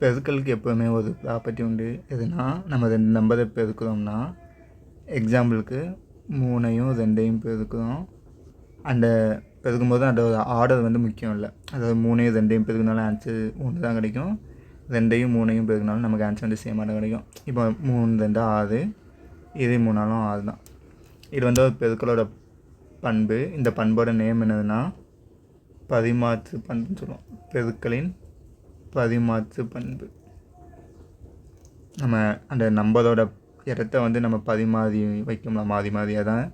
பெருக்கலுக்கு எப்போவுமே ஒரு ப்ராப்பர்ட்டி உண்டு? எதுனா நம்ம ரெண்டு நம்பரை பெருக்கிறோம்னா எக்ஸாம்பிளுக்கு மூணையும் ரெண்டையும் பெருக்கிறோம் அந்த பெருக்கும்போது அதோட ஆர்டர் வந்து முக்கியம் இல்லை. அதாவது மூணையும் ரெண்டையும் பெருக்கினாலும் ஆன்சர் ஒன்று தான் கிடைக்கும். ரெண்டையும் மூணையும் பெருக்கினாலும் நமக்கு ஆன்சர் வந்து சேமாக தான் கிடைக்கும். இப்போ மூணு ரெண்டு ஆறு இது மூணாலும் ஆறு தான். இது வந்து ஒரு பெருக்களோட பண்பு. இந்த பண்போட நேம் என்னதுன்னா பரிமாற்று பண்புன்னு சொல்லுவோம். பெருக்களின் பரிமாற்று பண்பு. நம்ம அந்த நம்பரோட இடத்த வந்து நம்ம பரிமாறி வைக்கோம்ல மாறி மாறியாக தான்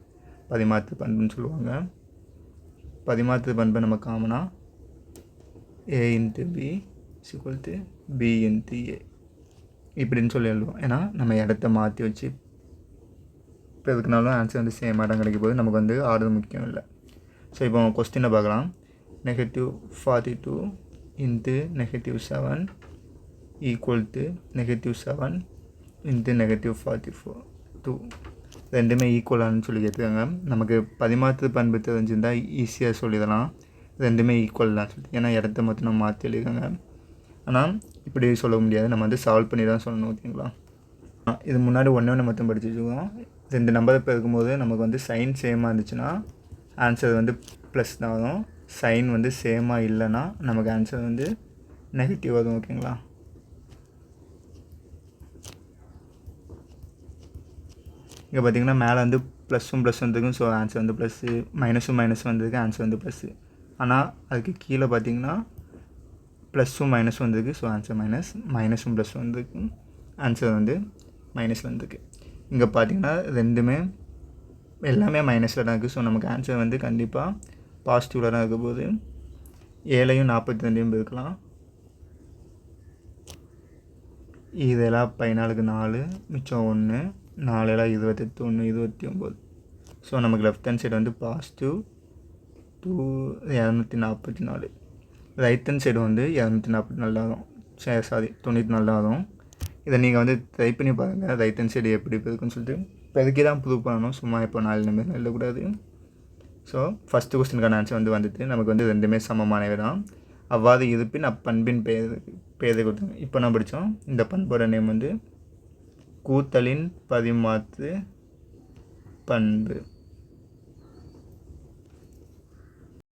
பரிமாற்று பண்புன்னு சொல்லுவாங்க. பரிமாற்று பண்பை நம்ம காமனாக A into B equal to B into A இப்படின்னு சொல்லி எழுதுவோம். ஏன்னா நம்ம இடத்த மாற்றி வச்சு இப்போ எதுக்குனாலும் ஆன்சர் வந்து சேமாக தான் கிடைக்க போது நமக்கு வந்து ஆர்டர் முக்கியம் இல்லை. ஸோ இப்போ கொஸ்டினை பார்க்கலாம். Negative forty two into negative seven equal to negative seven into negative forty four two ரெண்டுமே ஈக்குவலானு சொல்லி கேட்டுருக்காங்க. நமக்கு பதிமாற்று பண்பு தெரிஞ்சிருந்தால் ஈஸியாக சொல்லிடலாம். ரெண்டுமே ஈக்குவல் தான் சொல்லி ஏன்னா இடத்த மட்டும் நம்ம மாற்றி எழுதிருக்காங்க ஆனால் இப்படி சொல்ல முடியாது. நம்ம வந்து சால்வ் பண்ணி தான் சொல்லணும் ஓகேங்களா? இது முன்னாடி ஒன்றே ஒன்று மட்டும் படித்து வச்சுக்கோம் ரெண்டு நம்பரை பெருக்கும்போது நமக்கு வந்து சைன் சேமாக இருந்துச்சுன்னா ஆன்சர் வந்து ப்ளஸ் தான் வரும். சைன் வந்து சேமாக இல்லைன்னா நமக்கு ஆன்சர் வந்து நெகட்டிவ் வரும் ஓகேங்களா இங்கே பார்த்தீங்கன்னா மேலே வந்து ப்ளஸ்ஸும் ப்ளஸ் வந்திருக்கும் ஸோ ஆன்சர் வந்து ப்ளஸ்ஸு மைனஸும் மைனஸ் வந்திருக்கு ஆன்சர் வந்து ப்ளஸ்ஸு ஆனால் அதுக்கு கீழே பார்த்தீங்கன்னா ப்ளஸ்ஸும் மைனஸும் வந்திருக்கு ஸோ ஆன்சர் மைனஸ் மைனஸும் ப்ளஸ் வந்திருக்கு ஆன்சர் வந்து மைனஸில் வந்திருக்கு. இங்கே பார்த்தீங்கன்னா ரெண்டுமே எல்லாமே மைனஸில் தான் இருக்குது ஸோ நமக்கு ஆன்சர் வந்து கண்டிப்பாக பாசிட்டிவில் தான் இருக்க போகுது. ஏழையும் நாற்பத்தி ரெண்டையும் பெருக்கலாம் இதெல்லாம் பதினாலுக்கு நாலு மிச்சம் ஒன்று நாலெல்லாம் இருபத்தெட்டு ஒன்று இருபத்தி ஒம்பது. ஸோ நமக்கு லெஃப்ட் ஹேண்ட் சைடு வந்து பாசிட்டிவ் டூ இரநூத்தி நாற்பத்தி நாலு. ரைட் ஹேண்ட் சைடு வந்து இரநூத்தி நாற்பத்தி நாலு தான் வரும் சாரி தொண்ணூற்றி நாலு தான் இதை நீங்கள் வந்து ட்ரை பண்ணி பாருங்கள் ரைட் ஹேண்ட் சைடு எப்படி இருக்குன்னு சொல்லிட்டு. பெருக்கி தான் ப்ரூவ் பண்ணணும். சும்மா இப்போ நாலு நம்பர் எழுதக்கூடாது. ஸோ ஃபஸ்ட்டு கொஸ்டினுக்கான ஆன்சர் வந்து வந்துட்டு நமக்கு வந்து ரெண்டுமே சமமானவை தான் அவ்வாறு இருப்பின் அப்பண்பின் பெயர் பெயரை கொடுத்தாங்க இப்போ நான் படித்தோம் இந்த பண்போட நேம் வந்து கூத்தலின் பரிமாற்று பண்பு.